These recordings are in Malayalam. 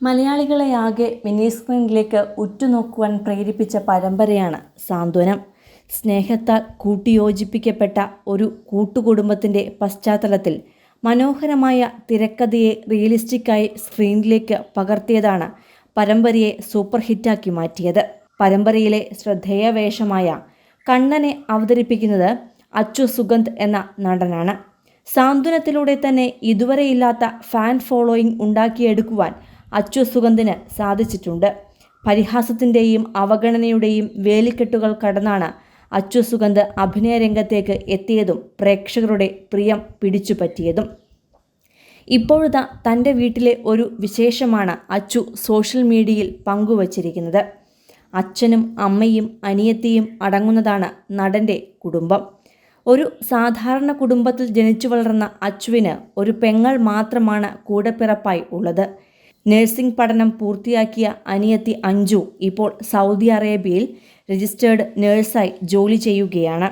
മലയാളികളെ ആകെ മിനി സ്ക്രീനിലേക്ക് ഉറ്റുനോക്കുവാൻ പ്രേരിപ്പിച്ച പരമ്പരയാണ് സാന്ത്വനം. സ്നേഹത്താൽ കൂട്ടിയോജിപ്പിക്കപ്പെട്ട ഒരു കൂട്ടുകുടുംബത്തിന്റെ പശ്ചാത്തലത്തിൽ മനോഹരമായ തിരക്കഥയെ റിയലിസ്റ്റിക്കായി സ്ക്രീനിലേക്ക് പകർത്തിയതാണ് പരമ്പരയെ സൂപ്പർ ഹിറ്റാക്കി മാറ്റിയത്. പരമ്പരയിലെ ശ്രദ്ധേയ വേഷമായ കണ്ണനെ അവതരിപ്പിക്കുന്നത് അച്ചു സുഗന്ധ് എന്ന നടനാണ്. സാന്ത്വനത്തിലൂടെ തന്നെ ഇതുവരെയില്ലാത്ത ഫാൻ ഫോളോയിങ് ഉണ്ടാക്കിയെടുക്കുവാൻ അച്ചു സുഗന്ധിന് സാധിച്ചിട്ടുണ്ട്. പരിഹാസത്തിന്റെയും അവഗണനയുടെയും വേലിക്കെട്ടുകൾ കടന്നാണ് അച്ചു സുഗന്ധ് അഭിനയ രംഗത്തേക്ക് എത്തിയതും പ്രേക്ഷകരുടെ പ്രിയം പിടിച്ചുപറ്റിയതും. ഇപ്പോഴത്തെ തന്റെ വീട്ടിലെ ഒരു വിശേഷമാണ് അച്ചു സോഷ്യൽ മീഡിയയിൽ പങ്കുവച്ചിരിക്കുന്നത്. അച്ഛനും അമ്മയും അനിയത്തിയും അടങ്ങുന്നതാണ് നടന്റെ കുടുംബം. ഒരു സാധാരണ കുടുംബത്തിൽ ജനിച്ചു വളർന്ന അച്ചുവിന് ഒരു പെങ്ങൾ മാത്രമാണ് കൂടെപ്പിറപ്പായി ഉള്ളത്. നഴ്സിംഗ് പഠനം പൂർത്തിയാക്കിയ അനിയത്തി അഞ്ജു ഇപ്പോൾ സൗദി അറേബ്യയിൽ രജിസ്റ്റേർഡ് നഴ്സായി ജോലി ചെയ്യുകയാണ്.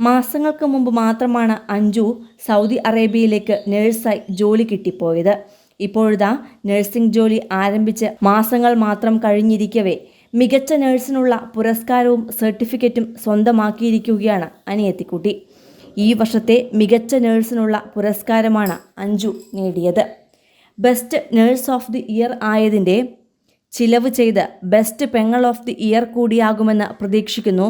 മാസങ്ങൾക്ക് മുമ്പ് മാത്രമാണ് അഞ്ജു സൗദി അറേബ്യയിലേക്ക് നഴ്സായി ജോലി കിട്ടിപ്പോയത്. ഇപ്പോഴതാ നഴ്സിംഗ് ജോലി ആരംഭിച്ച് മാസങ്ങൾ മാത്രം കഴിഞ്ഞിരിക്കവേ മികച്ച നഴ്സിനുള്ള പുരസ്കാരവും സർട്ടിഫിക്കറ്റും സ്വന്തമാക്കിയിരിക്കുകയാണ് അനിയത്തിക്കുട്ടി. ഈ വർഷത്തെ മികച്ച നഴ്സിനുള്ള പുരസ്കാരമാണ് അഞ്ജു നേടിയത്. Best nurse of the year ആയതിന്റെ ചിലവ് ചെയ്ത് ബെസ്റ്റ് പെങ്ങൾ ഓഫ് ദി ഇയർ കൂടിയാകുമെന്ന് പ്രതീക്ഷിക്കുന്നു.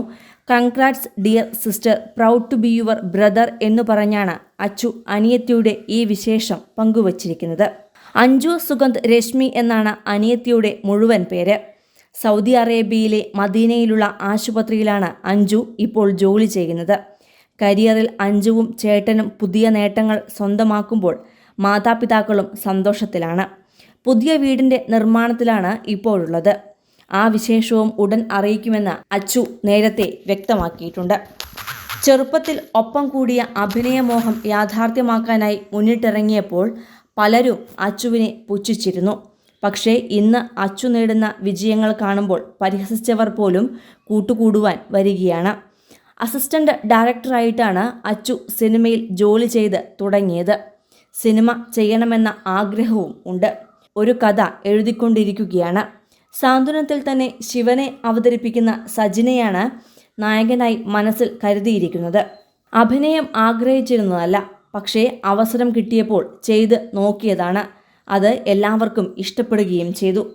Congrats dear sister proud to be your brother എന്ന് പറഞ്ഞാണ് അച്ചു അനിയത്തിയുടെ ഈ വിശേഷം പങ്കുവച്ചിരിക്കുന്നത്. അഞ്ജു സുഗന്ധ് രശ്മി എന്നാണ് അനിയത്തിയുടെ മുഴുവൻ പേര്. സൗദി അറേബ്യയിലെ മദീനയിലുള്ള ആശുപത്രിയിലാണ് അഞ്ജു ഇപ്പോൾ ജോലി ചെയ്യുന്നത്. കരിയറിൽ അഞ്ജുവും ചേട്ടനും പുതിയ നേട്ടങ്ങൾ സ്വന്തമാക്കുമ്പോൾ മാതാപിതാക്കളും സന്തോഷത്തിലാണ്. പുതിയ വീടിന്റെ നിർമ്മാണത്തിലാണ് ഇപ്പോഴുള്ളത്. ആ വിശേഷവും ഉടൻ അറിയിക്കുമെന്ന് അച്ചു നേരത്തെ വ്യക്തമാക്കിയിട്ടുണ്ട്. ചെറുപ്പത്തിൽ ഒപ്പം കൂടിയ അഭിനയമോഹം യാഥാർത്ഥ്യമാക്കാനായി മുന്നിട്ടിറങ്ങിയപ്പോൾ പലരും അച്ചുവിനെ പുച്ഛിച്ചിരുന്നു. പക്ഷേ ഇന്ന് അച്ചു നേടുന്ന വിജയങ്ങൾ കാണുമ്പോൾ പരിഹസിച്ചവർ പോലും കൂട്ടുകൂടുവാൻ വരികയാണ്. അസിസ്റ്റന്റ് ഡയറക്ടറായിട്ടാണ് അച്ചു സിനിമയിൽ ജോലി ചെയ്ത് തുടങ്ങിയത്. സിനിമ ചെയ്യണമെന്ന ആഗ്രഹവും ഉണ്ട്. ഒരു കഥ എഴുതിക്കൊണ്ടിരിക്കുകയാണ്. സാന്ത്വനത്തിൽ തന്നെ ശിവനെ അവതരിപ്പിക്കുന്ന സജിനെയാണ് നായകനായി മനസ്സിൽ കരുതിയിരിക്കുന്നത്. അഭിനയം ആഗ്രഹിച്ചിരുന്നതല്ല പക്ഷേ അവസരം കിട്ടിയപ്പോൾ ചെയ്ത് നോക്കിയതാണ്. അത് എല്ലാവർക്കും ഇഷ്ടപ്പെടുകയും ചെയ്തു.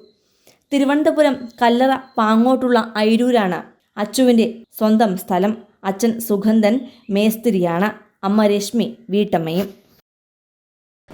തിരുവനന്തപുരം കല്ലറ പാങ്ങോട്ടുള്ള ഐരൂരാണ് അച്ചുവിന്റെ സ്വന്തം സ്ഥലം. അച്ഛൻ സുഗന്ധൻ മേസ്തിരിയാണ്. അമ്മ രശ്മി വീട്ടമ്മയും.